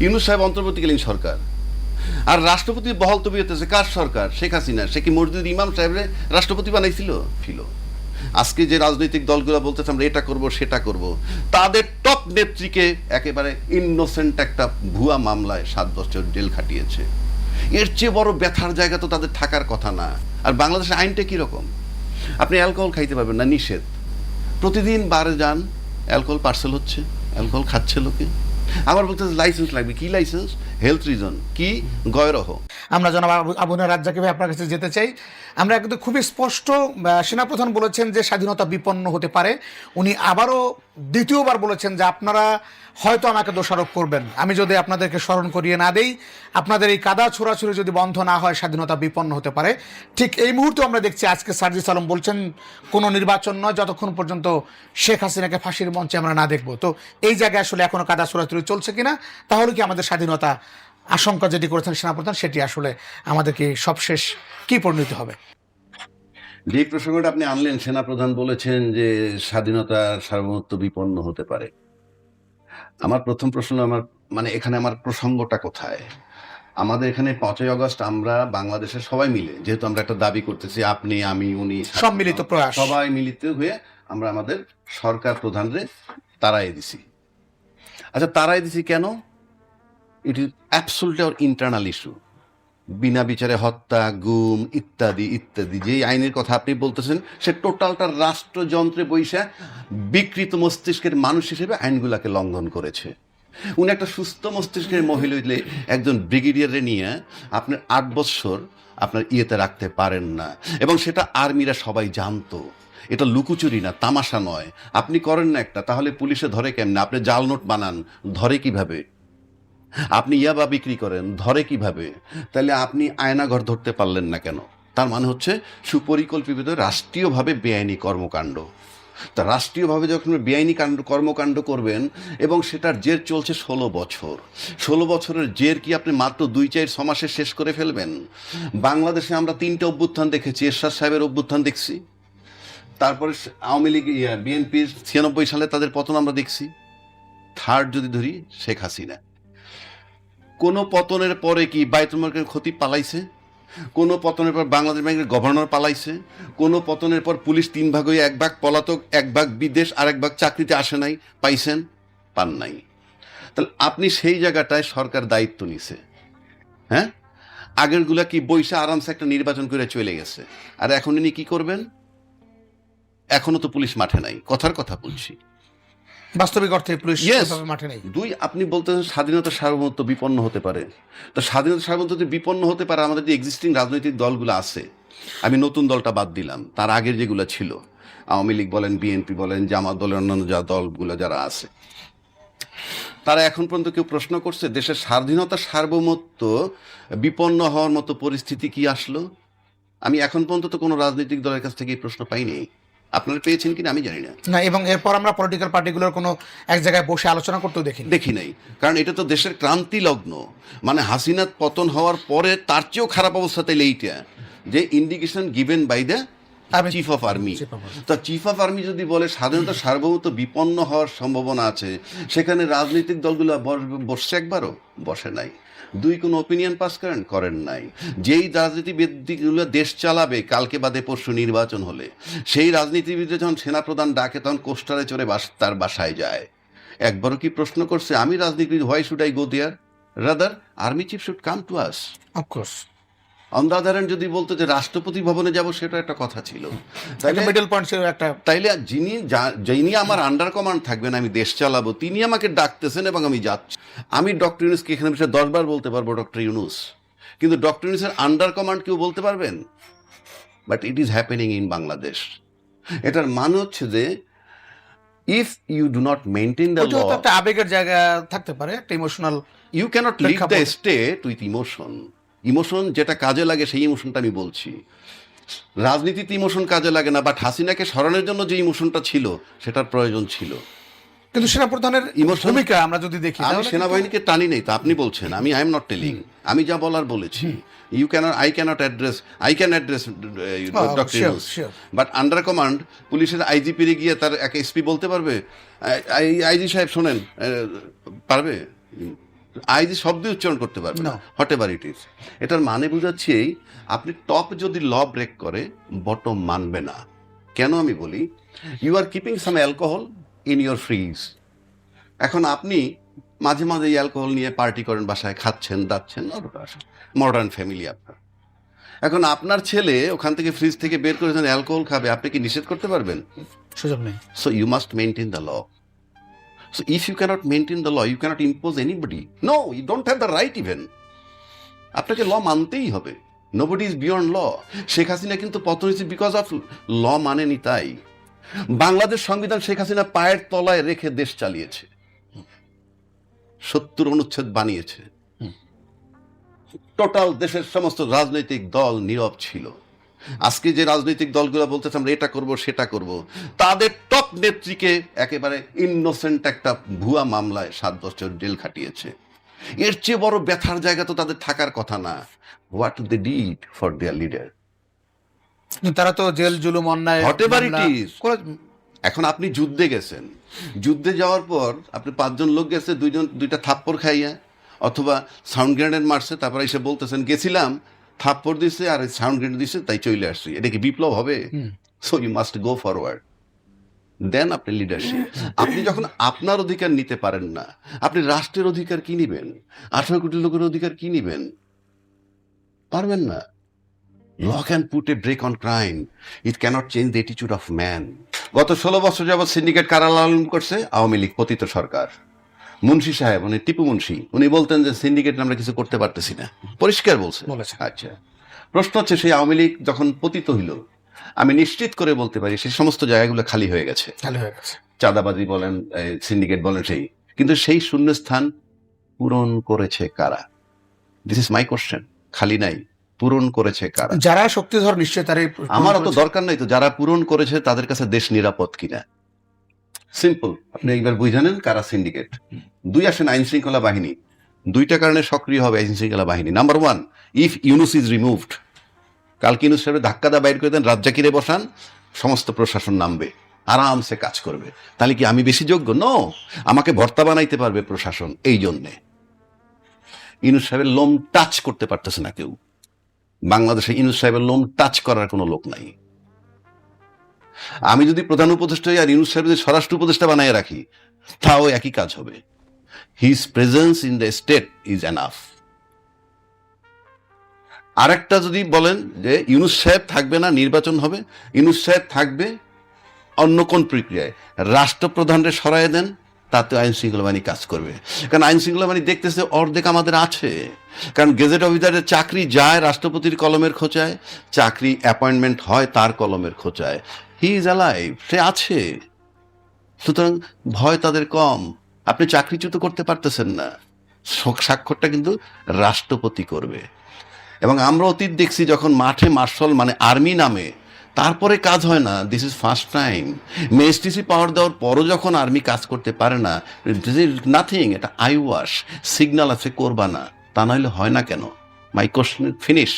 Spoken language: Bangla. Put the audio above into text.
ইউনুস সাহেব অন্তর্বর্তীকালীন সরকার। আর রাষ্ট্রপতি বহল তবিয়তেছে কার সরকার, শেখ হাসিনা, সে কি মসজিদ ইমাম সাহেবরে রাষ্ট্রপতি বানাইছিল? ছিল। আজকে যে রাজনৈতিক দলগুলো বলতেছে, আমরা এটা করব, সেটা করব। তাদের টপ নেত্রীকে একেবারে ইনোসেন্ট একটা ভুয়া মামলায় সাত বছর জেল খাটিয়েছে। এর চেয়ে বড় ব্যথার জায়গা তো তাদের থাকার কথা না। আর বাংলাদেশের আইনটা কীরকম আপনি অ্যালকোহল খাইতে পারবেন না, নিষেধ। প্রতিদিন বারে যান, অ্যালকোহল পার্সেল হচ্ছে, অ্যালকোহল খাচ্ছে লোকে। আবার বলতে লাইসেন্স লাগবে। কি লাইসেন্স হেলথ রিজন কি? গয়রহ। আমরা জনাব আবু- আবুনা রাজ্জাকে ভাই আপনার কাছে যেতে চাই। আমরা কিন্তু খুবই স্পষ্ট সেনাপ্রধান বলেছেন যে স্বাধীনতা বিপন্ন হতে পারে। উনি আবারও দ্বিতীয়বার বলেছেন যে আপনারা হয়তো আমাকে দোষারোপ করবেন। আমি যদি আপনাদেরকে স্মরণ করিয়ে না দেই, আপনাদের এই কাদা ছোড়াছুড়ি যদি বন্ধ না হয়, স্বাধীনতা বিপন্ন হতে পারে। ঠিক এই মুহূর্তে আমরা দেখছি আজকে সার্জিস আলম বলছেন, কোনো নির্বাচন নয়, যতক্ষণ পর্যন্ত শেখ হাসিনাকে ফাঁসির মঞ্চে আমরা না দেখব। তো এই জায়গায় আসলে এখনও কাদা ছোড়াছুড়ি চলছে কিনা, তাহলে কি আমাদের স্বাধীনতা আশঙ্কা যেটি করেছেন সেনাপ্রধান, সেটি আসলে আমাদেরকে সবশেষ কি পরিণতি হবে? যে প্রসঙ্গটা আপনি আনলেন, সেনাপ্রধান বলেছেন যে স্বাধীনতা সার্বভৌমত্ব বিপন্ন হতে পারে। আমার প্রথম প্রশ্ন আমার মানে এখানে আমার প্রসঙ্গটা কোথায়? আমাদের এখানে পাঁচই আগস্ট আমরা বাংলাদেশের সবাই মিলে যেহেতু আমরা একটা দাবি করতেছি আপনি আমি উনি সম্মিলিত প্রয়াস। সবাই মিলিত হয়ে আমরা আমাদের সরকার প্রধানরে তারাই দিছি। আচ্ছা তারাই দিছি কেন? It is absolutely our internal issue বিনা বিচারে হত্যা, গুম ইত্যাদি ইত্যাদি। যে আইনের কথা আপনি বলতেছেন, সে টোটালটা রাষ্ট্রযন্ত্রে বৈশা বিকৃত মস্তিষ্কের মানুষ হিসেবে আইনগুলাকে লঙ্ঘন করেছে। উনি একটা সুস্থ মস্তিষ্কের মহিলা হইলে একজন ব্রিগেডিয়ারে নিয়ে আপনার আট বৎসর আপনার ইয়েতে রাখতে পারেন না। এবং সেটা আর্মিরা সবাই জানতো। এটা লুকুচুরি না, তামাশা নয়। আপনি করেন না একটা, তাহলে পুলিশে ধরে কেমনে? আপনি জাল নোট বানান, ধরে কীভাবে? আপনি ইয়াবা বিক্রি করেন, ধরে কীভাবে? তাহলে আপনি আয়নাঘর ধরতে পারলেন না কেন? তার মানে হচ্ছে সুপরিকল্পিত রাষ্ট্রীয়ভাবে বেআইনি কর্মকাণ্ড। তা রাষ্ট্রীয়ভাবে যখন বেআইনি কাণ্ড কর্মকাণ্ড করবেন এবং সেটার জের চলছে ষোলো বছর। ষোলো বছরের জের কি আপনি মাত্র দুই চার ছমাসে শেষ করে ফেলবেন? বাংলাদেশে আমরা তিনটে অভ্যুত্থান দেখেছি, এরশাদ সাহেবের অভ্যুত্থান দেখছি। তারপরে আওয়ামী লীগ বিএনপির ছিয়ানব্বই সালে তাদের পতন আমরা দেখছি। থার্ড যদি ধরি, শেখ হাসিনা। কোনো পতনের পরে কি বায়তুলমার্কের ক্ষতি পালাইছে? কোনো পতনের পর বাংলাদেশ ব্যাংকের গভর্নর পালাইছে? কোনো পতনের পর পুলিশ তিন ভাগ হয়ে এক ভাগ পলাতক, এক ভাগ বিদেশ আর এক ভাগ চাকরিতে আসে নাই, পাইছেন? পান নাই। তাহলে আপনি সেই জায়গাটায় সরকার দায়িত্ব নিছে। হ্যাঁ? আগেরগুলা কি বৈশা আরামসে একটা নির্বাচন করে চলে গেছে। আর এখন ইনি কি করবেন? এখনও তো পুলিশ মাঠে নাই। কথার কথা বলছি। বাস্তবিক অর্থে পুলিশ. মাঠে নেই। দুই আপনি বলতেছেন স্বাধীনতা সার্বভৌমত্ব বিপন্ন হতে পারে। তো স্বাধীনতা সার্বভৌমত্ব বিপন্ন হতে পারে আমাদের যে এক্সিস্টিং রাজনৈতিক দলগুলো আছে আমি নতুন দলটা বাদ দিলাম। তার আগের যেগুলো ছিল আওয়ামী লীগ বলেন বিএনপি বলেন জামাত দলের অন্যান্য যা দলগুলো যারা আছে তারা এখন পর্যন্ত কেউ প্রশ্ন করছে দেশের স্বাধীনতা সার্বভৌমত্ব বিপন্ন হওয়ার মতো পরিস্থিতি কি আসলো? আমি এখন পর্যন্ত তো কোনো রাজনৈতিক দলের কাছ থেকে এই প্রশ্ন পাইনি। আপনারা পেয়েছেন কিনা আমি জানি না। না এবং এরপর আমরা পলিটিক্যাল পার্টিগুলোর কোনো এক জায়গায় বসে আলোচনা করতেও দেখি দেখি নাই। কারণ এটা তো দেশের ক্রান্তি লগ্ন মানে হাসিনাত পতন হওয়ার পরে তার চেয়েও খারাপ অবস্থাতে লেইটা এইটা যে indication given by the chief of army তা চিফ অফ আর্মি যদি বলে স্বাধীনতা সার্বভৌমত্ব বিপন্ন হওয়ার সম্ভাবনা আছে সেখানে রাজনৈতিক দলগুলো বসছে একবারও? বসে নাই। দুই কোনো ওপিনিয়ন পাস করেন? করেন নাই। যেই রাজনীতিবিদগুলো দেশ চালাবে কালকে বাদে পরশু নির্বাচন হলে সেই রাজনীতিবিদরা যখন সেনাপ্রধান ডাকে তখন কোস্টারে চড়ে বাস তার বাসায় যায়। একবারও কি প্রশ্ন করছে আমি রাজনীতিবিদ why should I go there rather army chief should come to us of course অন্ধাধারণ যদি বলতো যে রাষ্ট্রপতি ভবনে যাব সেটা একটা কথা ছিল। তাইলে মিডল পয়েন্ট একটা তাইলে যিনি যিনি আমার আন্ডার কমান্ড থাকবেন আমি দেশ চালাবো তিনি আমাকে ডাকতেছেন এবং আমি যাচ্ছি। আমি ডক্টর ইউনুসকে এখানে বিষয়ে দশবার বলতে পারব ডক্টর ইউনুস। কিন্তু ডক্টর ইউনুসের আন্ডার কমান্ড কেউ বলতে পারবেন? But it is happening in Bangladesh এটার মানে হচ্ছে যে if you do not maintain the law একটা আবেগের জায়গা থাকতে পারে একটা emotional you can't leave the state with emotion emotion যেটা কাজে লাগে সেই ইমোশনটা আমি বলছি। রাজনীতিতে ইমোশন কাজে লাগে না বাট হাসিনাকে সরানোর জন্য যে ইমোশনটা ছিল সেটার প্রয়োজন ছিল। কিন্তু সেনাপ্রধানের ভূমিকা আমরা যদি দেখি আমি সেনাবাহিনীকে টানি নেই তা আপনি বলছেন। আমি আই এম নট টেলিং আমি যা বলার বলেছি। You can't I can't address I can address doctor. But under command পুলিশের আইজিপিরে গিয়ে তার এক এসপি বলতে পারবে? আইজি সাহেব শোনেন আহ, আইজি শব্দ উচ্চারণ করতে পারবে না. হোয়াট এভার ইট ইজ এটার মানে বোঝাচ্ছি এই আপনি টপ যদি ল ব্রেক করে বটম মানবে না। কেন আমি বলি? You are keeping some alcohol in your fridge এখন আপনি মাঝে মাঝে এই অ্যালকোহল নিয়ে পার্টি করেন বাসায় খাচ্ছেন দাচ্ছেন মডার্ন ফ্যামিলি আপনার। এখন আপনার ছেলে ওখান থেকে ফ্রিজ থেকে বের করেছেন অ্যালকোহল খাবে আপনি কি নিষেধ করতে পারবেন? সুযোগ নেই। So you must maintain the law. So if you cannot maintain the law, you cannot impose anybody. No, you don't have the right even. আপনাকে ল মানতেই হবে। Nobody is beyond law Sheikh Hasina কিন্তু পতন হয়েছে বিকজ অফ ল মানেনি তাই। বাংলাদেশ সংবিধান শেখ হাসিনা পায়ের তলায় রেখে দেশ চালিয়েছে। সত্তর অনুচ্ছেদ বানিয়েছে। টোটাল দেশের সমস্ত রাজনৈতিক দল নীরব ছিল। আজকে যে রাজনৈতিক দলগুলো বলতেছে আমরা এটা করব সেটা করব। তাদের নেত্রীকে একেবারে ইনোসেন্ট একটা ভুয়া মামলায় সাত বছর জেল খাটিয়েছে। এর চেয়ে বড় ব্যথার জায়গা তো তাদের থাকার কথা না। What they did for their leader তারা তো জেল জুলুম অন্যায় এখন আপনি যুদ্ধে গেছেন। যুদ্ধে যাওয়ার পর আপনি পাঁচজন লোক গেছে দুইজন দুইটা থাপ্পড় খাইয়া অথবা সাউন্ড গ্রেনেড মারছে তারপরে এসে বলতেছেন গেছিলাম থাপ্পড় দিছে আর সাউন্ড গ্রেনেড দিছে তাই চলে আসছি। এটা কি বিপ্লব হবে? So you must go forward then আপনি লিডারশিপ আপনি যখন আপনার অধিকার নিতে পারেন না আপনি রাষ্ট্রের অধিকার কি নিবেন? আঠারো কোটি লোকের অধিকার কি নিবেন? পারবেন না। Law can put a brake on crime it can't change the অ্যাটিচিউড of man গত ষোলো বছর যাবৎ সিন্ডিকেট কারা লালন করছে? আওয়ামী লীগ পতিত সরকার। মুন্সি সাহেব উনি টিপু মুন্সি। উনি বলতেন যে সিন্ডিকেট আমরা কিছু করতে পারতেছি না। পরিষ্কার বলছে। আচ্ছা। প্রশ্ন হচ্ছে সেই আওয়ামী লীগ যখন পতিত হইল আমি নিশ্চিত করে বলতে পারি সেই সমস্ত জায়গাগুলো খালি হয়ে গেছে। খালি হয়ে গেছে। চাঁদাবাজি বলেন সিন্ডিকেট বলেন সেই। কিন্তু সেই শূন্যস্থান পূরণ করেছে কারা? দিস ইজ মাই কোশ্চেন খালি নাই পূরণ করেছে কারা? যারা শক্তিধর নিশ্চয়ই তারাই আমার অত দরকার নাই তো যারা পূরণ করেছে তাদের কাছে দেশ নিরাপদ কিনা? সিম্পল আপনি একবার বুঝে নেন কারা সিন্ডিকেট দুই আসেন আইন শৃঙ্খলা বাহিনী। দুইটা কারণে সক্রিয় হবে আইন শৃঙ্খলা বাহিনী। Number one if Yunus is removed কালকে ইউনুস সাহেব ধাক্কা দা বাইর করে দেন রাজ্জাকিরে বসান? সমস্ত প্রশাসন নামবে, আরামসে কাজ করবে। তাহলে কি আমি বেশি যোগ্য? ন আমাকে ভর্তা বানাইতে পারবে প্রশাসন, এই জন্যে। ইউনুস সাহেবের লোম টাচ করতে পারতেছে না কেউ। বাংলাদেশে ইউনুস সাহেবের লোম টাচ করার কোনো লোক নাই। আমি যদি প্রধান উপদেষ্টা হই আর ইউনুস সাহেব যদি স্বরাষ্ট্র উপদেষ্টা বানায় রাখি, তাও একই কাজ হবে। His presence in the state is enough আরেকটা যদি বলেন যে ইউনুস সাহেব থাকবে না, নির্বাচন হবে, ইউনুস সাহেব থাকবে অন্য কোন প্রক্রিয়ায়? রাষ্ট্রপ্রধানরে সরাই দেন, তাতে আইন শৃঙ্খলা বাহিনী কাজ করবে। কারণ আইন শৃঙ্খলা বাহিনী দেখতেছে অর্ধেক আমাদের আছে। কারণ গেজেট অফিসারের চাকরি যায়, রাষ্ট্রপতির কলমের খোঁচায়, চাকরি অ্যাপয়েন্টমেন্ট হয়, তার কলমের খোঁচায়। হি ইজ অ্যালাইভ সে আছে। সুতরাং ভয় তাদের কম। আপনি চাকরিচ্যুত করতে পারতেছেন না। স্বাক্ষরটা কিন্তু রাষ্ট্রপতি করবে। এবং আমরা অতীত দেখছি যখন মাঠে মার্শাল মানে আর্মি নামে, তারপরে কাজ হয় না this is first time magistracy power দেওয়ার পরও যখন আর্মি কাজ করতে পারে না দিস ইজ নাথিং এটা আই ওয়াশ সিগনাল আছে করবা না তা নাহলে হয় না কেন? মাই কোশ্চেন ফিনিশ